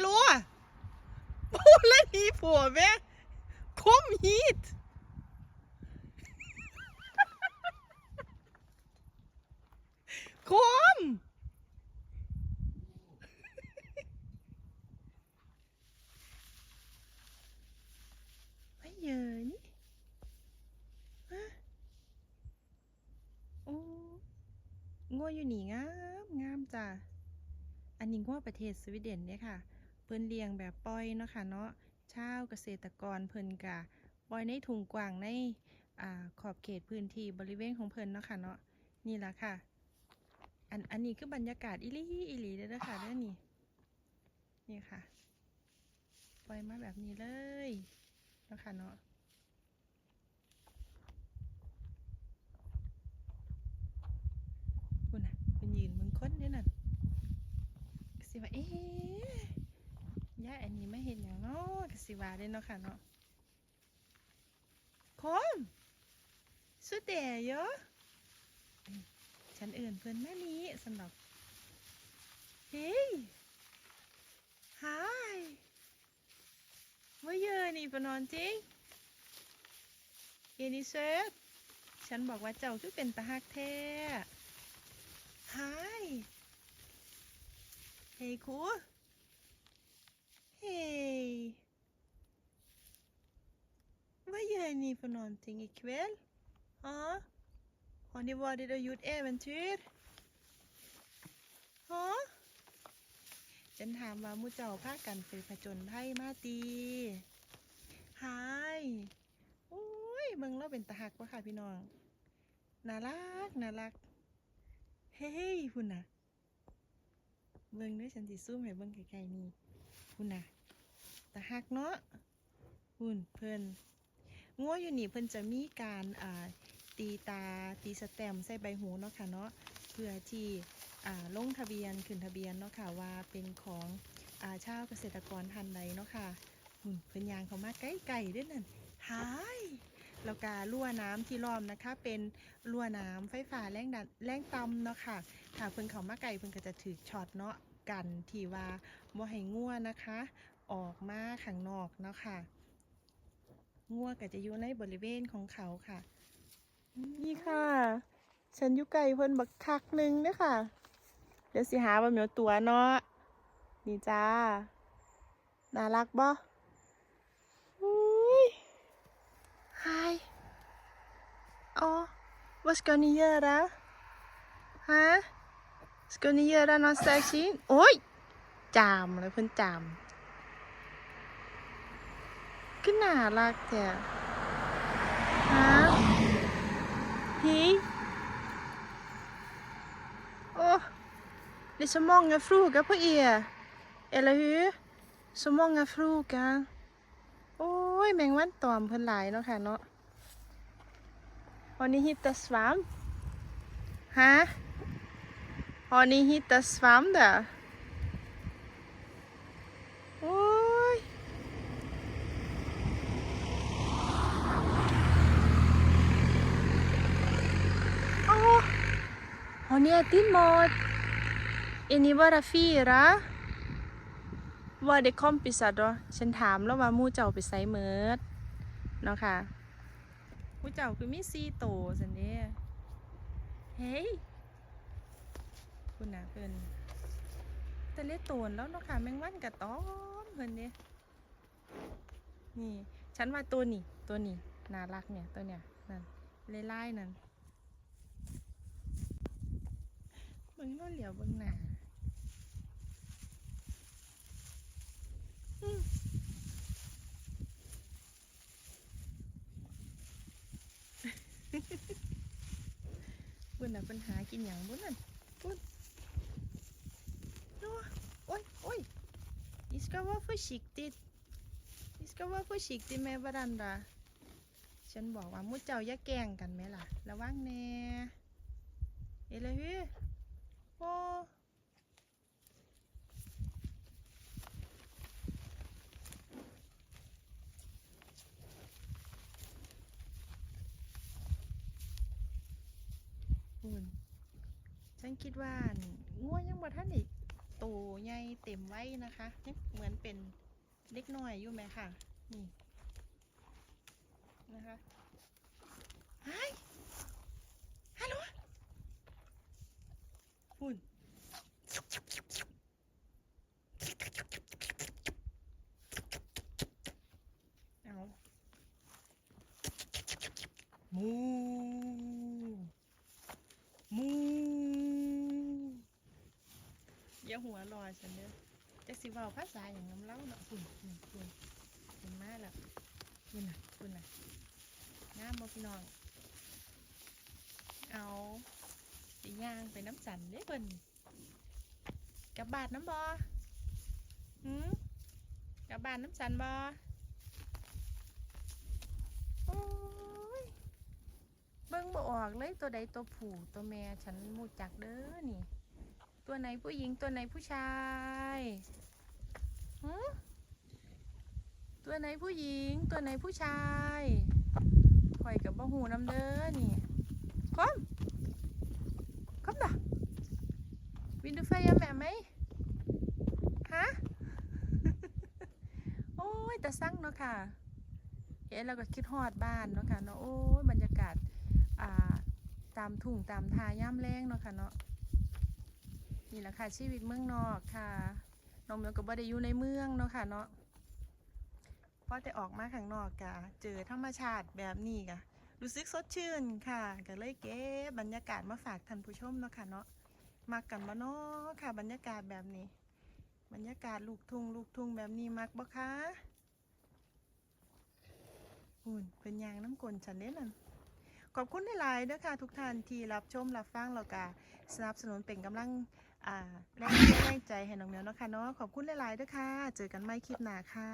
ฮัลโหลพูดแล้วหนีผัวแม่คมฮีดคมไม่เยอะนี่ฮะโอ้งัวอยู่นี่งามงามจ้ะอันนี้งัวประเทศสวีเดนเนี่ยค่ะ เพิ่นเลี้ยงแบบปล่อยเนาะค่ะเนาะชาวเกษตรกรเพิ่นกะปล่อยในถุงกว้างในอ่าขอบเขตพื้นที่บริเวณของเพิ่นเนาะค่ะเนาะนี่ละค่ะ อันอันนี้คือบรรยากาศอีหลีอีหลีเด้อค่ะเด้อนี่นี่ค่ะปล่อยมาแบบนี้เลยเนาะค่ะเนาะคุณน่ะเป็นยืนมึงค้นเด้อนั่นสิว่าเอ๊ะ ย่าอันนี้ไม่เห็นอย่างเนาะกสิว่าเด้เนาะค่ะเนาะคมสุดเด๋เยอะฉันอื่นเพื่อนแม่นี้สำหรับเฮ้ย Hi Vad gör ni för någonting? Är ni söt? ฉันบอกว่าเจ้าคือเป็นตาฮักแท้ Hi Hej ko Hej Vad gör ni för någonting ikväll? Ja? Har ni varit och gjort äventyr? Ja? ฉันถามว่ามูเจ้าพากันไปผจญภัยมาตีฮายโอ้ยเบิ่งแล้วเป็นตาหักวะค่ะพี่น้อง น่ารัก น่ารัก เฮ้ยพุ่นน่ะเบิ่งด้วยฉันสิซูมให้เบิ่งไกลๆนี่ พุ่นน่ะตาหักเนาะพุ่นเพิ่นงัวอยู่นี่เพิ่นจะมีการอ่าตีตาตีสแตมใส่ใบหูเนาะค่ะเนาะเพื่อที่อ่าลงทะเบียนขึ้นทะเบียนเนาะค่ะว่าเป็นของอาชาวเกษตรกรทันใดเนาะค่ะหุ่นเป็นยางเขามาใกล้ๆด้วยนั่นหายแล้วก็รั่วน้ำที่ล้อมนะคะ เป็นรั่วน้ำไฟฟ้าแรงดันแรงต่ำเนาะค่ะถ้าเพิ่นเขามาไกลเพิ่นก็จะถือช็อตเนาะ กันที่ว่าบ่ให้งัวนะคะ ออกมาข้างนอกเนาะค่ะงัวก็จะอยู่ในบริเวณของเขาค่ะ นี่ค่ะ ฉันอยู่ไกลเพิ่นบักคักหนึ่งเด้อค่ะ เดี๋ยวสิหาว่าเหมียวตัวเนาะนี่จ้า น่ารักบ่อุ้ยอะนะฮะ สกุลนี้เยอะแล้วนอสแซชินโอ้ย จามเลยเพื่อนจามก็น่ารักแท้ฮะฮีโอ้ det är så många frågor på er. Eller hur? Så många frågor. โอ้ยแมงวันตอมเพื่อนหลายเนาะค่ะเนาะวันนี้ฮิตแต่สวามฮะ วันนี้ฮิตตสวามเด้อโอ้ย Åh, har ni ätit mat? Är ni bara fyra? Var det kompisar då? ฉันถามแล้วว่ามู่เจ้าไปไสเมิร์ดเนาะค่ะมู่เจ้าคือมีสี่โตสันเด้เฮ้ย คุณน่ะเพิ่นแต่เล็กโตนแล้วเนาะค่ะแมงวันกับต้อมเพิ่นเด้นี่ ฉันว่าตัวนี้ตัวนี้น่ารักเนี่ยตัวเนี้ยนั่นไล่ๆนั่นเบิ่งโน่นเหลียวเบิ่งหน้าอืมบุญน่ะปัญหากินหยังบุญนั่นบุญโอ้โอ้ยโอ้ย Ni ska vara försiktigt Ni ska vara försiktigt med varandra ฉันบอกว่ามุดเจ้าอย่าแกล้งกันไหมล่ะ ระวังแน่เอเลยพี่โอ้คุณฉันคิดว่านี่ง่วงยังบ่ทันอีก โตใหญ่เต็มไว้นะคะนี่เหมือนเป็นเล็กน้อยอยู่ไหมค่ะ นี่ นะคะไฮฮัลโหลหุ่นเอามูมูอย่า หัวเรอฉันเด้อจะสิเว้าภาษาอย่างน้ำเล่าเนาะคุณคุณคุณเห็นมาแล้วคุณน่ะคุณน่ะงามบ่พี่น้อง เอาสีย่างไปน้ำสันเด้เพิ่นกับบาดน้ำบอหืมกับบาดน้ำสันบอโอ้ยเบิ่งบ่ออกเลยตัวใดตัวผู้ตัวแม่ฉันมูจักเด้อนี่ ตัวไหนผู้หญิงตัวไหนผู้ชายหืตัวไหนผู้หญิง ตัวไหนผู้ชายข่อยกับบ่หูน้ำเด้อนี่คอมคอมดะวินดูไฟยาแม่ไหมฮะโอ้ยแต่สั่งเนาะค่ะเห็นแล้วก็คิดฮอดบ้านเนาะค่ะเนาะโอ้ยบรรยากาศอ่าตามทุ่งตามทาย่ำแรงเนาะค่ะเนาะ นี่แหละค่ะชีวิตเมืองนอกค่ะนมแล้วก็บ่ได้อยู่ในเมืองเนาะค่ะเนาะพอแต่ออกมาข้างนอกกะเจอธรรมชาติแบบนี้กะรู้สึกสดชื่นค่ะ ก็เลยเก็บบรรยากาศมาฝากท่านผู้ชมเนาะค่ะเนาะมักกันบ่เนาะค่ะ บรรยากาศแบบนี้ บรรยากาศลูกทุ่งลูกทุ่งแบบนี้มักบ่คะอุ่นเป็นยางน้ำกลนฉันเด้นั่นขอบคุณหลายๆเด้อค่ะ ทุกท่านที่รับชมรับฟังแล้วก็สนับสนุนเป็นกำลัง อ่าแรงเชียร์แรงใจให้น้องเหมียวเนาะค่ะเนาะขอบคุณหลายๆด้วยค่ะ เจอกันใหม่คลิปหน้าค่ะ